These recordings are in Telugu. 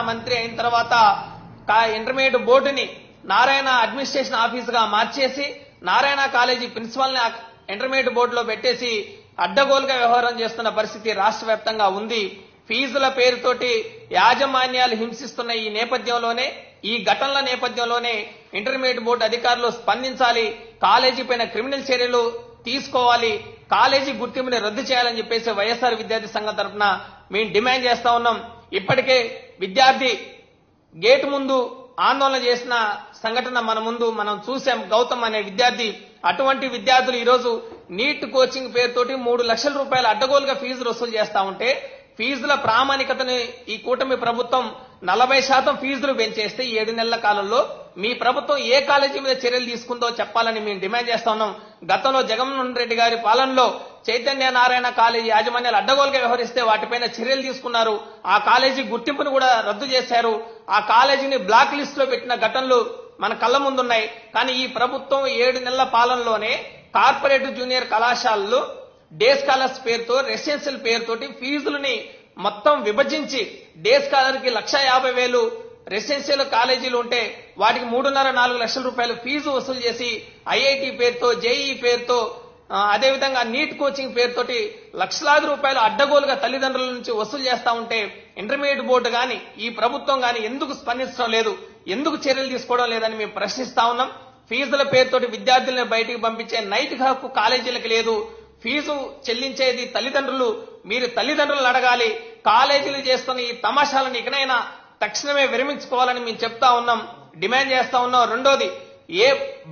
మంత్రి అయిన తర్వాత ఇంటర్మీడియట్ బోర్డుని నారాయణ అడ్మినిస్ట్రేషన్ ఆఫీస్గా మార్చేసి నారాయణ కాలేజీ ప్రిన్సిపల్ని ఇంటర్మీడియట్ బోర్డులో పెట్టేసి అడ్డగోలుగా వ్యవహారం చేస్తున్న పరిస్థితి రాష్ట్ర వ్యాప్తంగా ఉంది. ఫీజుల పేరుతోటి యాజమాన్యాలు హింసిస్తున్న ఈ నేపథ్యంలోనే ఈ ఘటనల నేపథ్యంలోనే ఇంటర్మీడియట్ బోర్డు అధికారులు స్పందించాలి కాలేజీ పైన క్రిమినల్ చర్యలు తీసుకోవాలి కాలేజీ గుర్తింపుని రద్దు చేయాలని చెప్పేసి వైఎస్ఆర్ విద్యార్థి సంఘం తరఫున మేము డిమాండ్ చేస్తా ఉన్నాం. ఇప్పటికే విద్యార్థి గేట్ ముందు ఆందోళన చేసిన సంఘటన మన ముందు మనం చూసాం. గౌతమ్ అనే విద్యార్థి అటువంటి విద్యార్థులు ఈరోజు నీట్ కోచింగ్ పేరుతోటి మూడు లక్షల రూపాయల అడ్డగోలుగా ఫీజు వసూలు చేస్తా ఉంటే ఫీజుల ప్రామాణికతని ఈ కూటమి ప్రభుత్వం నలభై శాతం ఫీజులు పెంచేస్తే ఏడు నెలల కాలంలో మీ ప్రభుత్వం ఏ కాలేజీ మీద చర్యలు తీసుకుందో చెప్పాలని మేము డిమాండ్ చేస్తా ఉన్నాం. గతంలో జగన్మోహన్ రెడ్డి గారి పాలనలో చైతన్య నారాయణ కాలేజీ యాజమాన్యాలు అడ్డగోలుగా వ్యవహరిస్తే వాటిపైన చర్యలు తీసుకున్నారు. ఆ కాలేజీ గుర్తింపును కూడా రద్దు చేశారు. ఆ కాలేజీని బ్లాక్ లిస్ట్లో పెట్టిన ఘటనలు మన కళ్ళ ముందున్నాయి. కానీ ఈ ప్రభుత్వం ఏడు నెలల పాలనలోనే కార్పొరేట్ జూనియర్ కళాశాలలు డే స్కాలర్స్ పేరుతో రెసిడెన్షియల్ పేరుతోటి ఫీజులని మొత్తం విభజించి డే స్కాలర్కి లక్ష యాభై వేలు రెసిడెన్షియల్ కాలేజీలు ఉంటే వాటికి మూడున్నర నాలుగు లక్షల రూపాయలు ఫీజు వసూలు చేసి ఐఐటి పేరుతో జేఈ పేరుతో అదేవిధంగా నీట్ కోచింగ్ పేరుతోటి లక్షలాది రూపాయలు అడ్డగోలుగా తల్లిదండ్రుల నుంచి వసూలు చేస్తా ఉంటే ఇంటర్మీడియట్ బోర్డు గాని ఈ ప్రభుత్వం గాని ఎందుకు స్పందించడం లేదు? ఎందుకు చర్యలు తీసుకోవడం లేదని మేము ప్రశ్నిస్తా ఉన్నాం. ఫీజుల పేరుతోటి విద్యార్థుల్ని బయటికి పంపించే నైతిక హక్కు కాలేజీలకు లేదు. ఫీజు చెల్లించేది తల్లిదండ్రులు మీరు తల్లిదండ్రులను అడగాలి. కాలేజీలు చేస్తున్న ఈ తమాషాలను ఇకనైనా తక్షణమే విరమించుకోవాలని మేము చెప్తా ఉన్నాం డిమాండ్ చేస్తా ఉన్నాం. రెండోది ఏ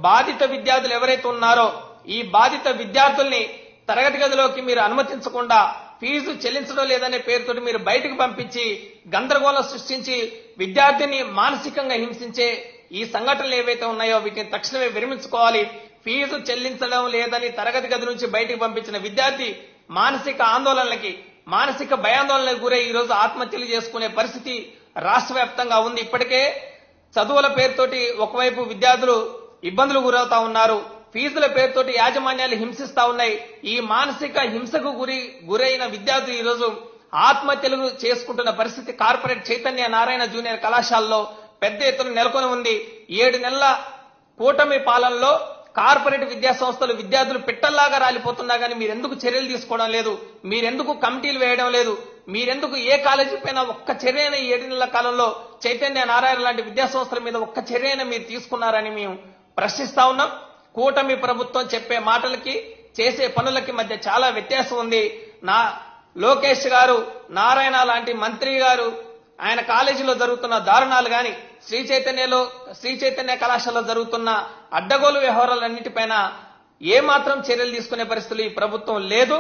బాధిత విద్యార్థులు ఎవరైతే ఉన్నారో ఈ బాధిత విద్యార్థుల్ని తరగతి గదిలోకి మీరు అనుమతించకుండా ఫీజు చెల్లించడం లేదనే పేరుతో మీరు బయటకు పంపించి గందరగోళం సృష్టించి విద్యార్థిని మానసికంగా హింసించే ఈ సంఘటనలు ఏవైతే ఉన్నాయో వీటిని తక్షణమే విరమించుకోవాలి. ఫీజు చెల్లించడం లేదని తరగతి గది నుంచి బయటికి పంపించిన విద్యార్థి మానసిక ఆందోళనలకి మానసిక భయాందోళనలకు గురై ఈ రోజు ఆత్మహత్యలు చేసుకునే పరిస్థితి రాష్ట్ర వ్యాప్తంగా ఉంది. ఇప్పటికే చదువుల పేరుతోటి ఒకవైపు విద్యార్థులు ఇబ్బందులు గురవుతా ఉన్నారు. ఫీజుల పేరుతోటి యాజమాన్యాలు హింసిస్తా ఉన్నాయి. ఈ మానసిక హింసకు గురి గురైన విద్యార్థులు ఈరోజు ఆత్మహత్యలు చేసుకుంటున్న పరిస్థితి కార్పొరేట్ చైతన్య నారాయణ జూనియర్ కళాశాలలో పెద్ద ఎత్తున నెలకొని ఉంది ఏడు నెలల కూటమి పాలనలో కార్పొరేట్ విద్యా సంస్థలు విద్యార్థులు పిట్టల్లాగా రాలిపోతున్నా కానీ మీరెందుకు చర్యలు తీసుకోవడం లేదు? మీరెందుకు కమిటీలు వేయడం లేదు? మీరెందుకు ఏ కాలేజీ పైన ఒక్క చర్య ఏడు నెలల కాలంలో చైతన్య నారాయణ లాంటి విద్యా సంస్థల మీద ఒక్క చర్యనే మీరు తీసుకున్నారని మేము ప్రశ్నిస్తా ఉన్నాం. కూటమి ప్రభుత్వం చెప్పే మాటలకి చేసే పనులకి మధ్య చాలా వ్యత్యాసం ఉంది. నా లోకేష్ గారు నారాయణ లాంటి మంత్రి గారు ఆయన కాలేజీలో జరుగుతున్న దారుణాలు గాని శ్రీ చైతన్యలో శ్రీ చైతన్య కళాశాలలో జరుగుతున్న అడ్డగోలు వ్యవహారాలన్నిటిపైన ఏ మాత్రం చర్యలు తీసుకునే పరిస్థితులు ఈ ప్రభుత్వం లేదు.